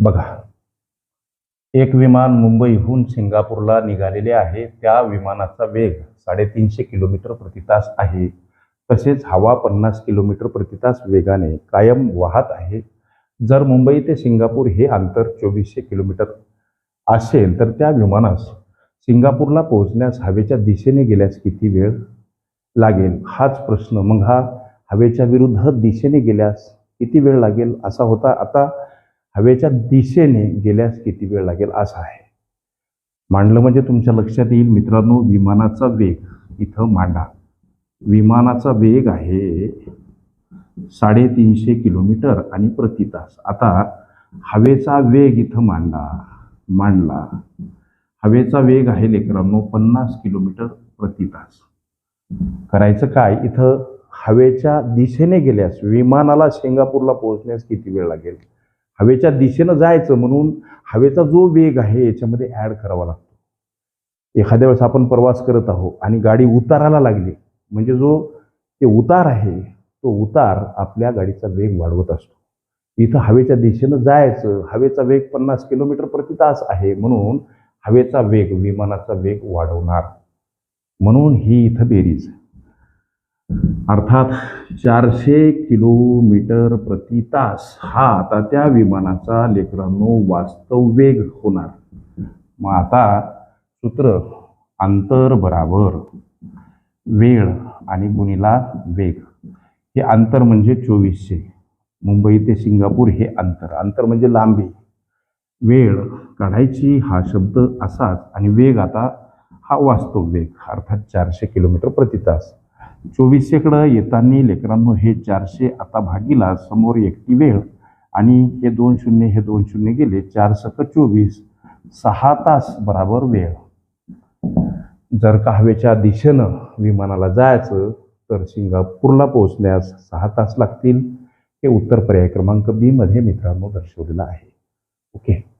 बघा. एक विमान मुंबईहून सिंगापूरला निघालेले आहे. त्या विमानाचा वेग साडेतीनशे किलोमीटर प्रतितास आहे. तसेच हवा पन्नास किलोमीटर प्रतितास वेगाने कायम वाहत आहे. जर मुंबई ते सिंगापूर हे अंतर चोवीसशे किलोमीटर असेल तर त्या विमानास सिंगापूरला पोहोचण्यास हवेच्या दिशेने गेल्यास किती वेळ लागेल? हाच प्रश्न. मग हा हवेच्या विरुद्ध दिशेने गेल्यास किती वेळ लागेल? असा होता आता हवेच्या दिशेने गेल्यास किती वेळ लागेल असा आहे. मांडलं म्हणजे तुमच्या लक्षात येईल मित्रांनो विमानाचा वेग इथं मांडा. विमानाचा वेग आहे साडेतीनशे किलोमीटर आणि प्रति तास. आता हवेचा वेग इथं मांडा मांडला. हवेचा वेग आहे लेकरांनो पन्नास किलोमीटर प्रति तास. करायचं काय? इथं हवेच्या दिशेने गेल्यास विमानाला सिंगापूरला पोहोचण्यास किती वेळ लागेल? हवेच्या दिशेनं जायचं म्हणून हवेचा जो वेग आहे याच्यामध्ये ॲड करावा लागतो. एखाद्या वेळेस आपण प्रवास करत आहोत आणि गाडी उताराला लागली म्हणजे जो ते उतार आहे तो उतार आपल्या गाडीचा वेग वाढवत असतो. इथं हवेच्या दिशेनं जायचं हवेचा वेग पन्नास किलोमीटर प्रति तास आहे म्हणून हवेचा वेग विमानाचा वेग वाढवणार. म्हणून ही इथं बेरीज अर्थात चारशे किलोमीटर प्रति तास हा आता त्या विमानाचा लेकरांनो वास्तव वेग होणार. मग आता सूत्र अंतर बराबर वेळ आणि गुणिला वेग. हे अंतर म्हणजे चोवीसशे. मुंबई ते सिंगापूर हे अंतर. अंतर म्हणजे लांबी. वेळ काढायची हा शब्द असाच आणि वेग आता हा वास्तव वेग अर्थात चारशे किलोमीटर प्रति तास. चोवीसशेकडं येताना लेकरांनो हे चारशे आता भागीला समोर एकटी वेळ आणि हे दोन शून्य हे दोन शून्य गेले चार सक चोवीस सहा तास बराबर वेळ. जर का हवेच्या दिशेनं विमानाला जायचं तर सिंगापूरला पोहोचण्यास सहा तास लागतील हे उत्तर पर्याय क्रमांक बी मध्ये मित्रांनो दर्शवलेलं आहे. ओके.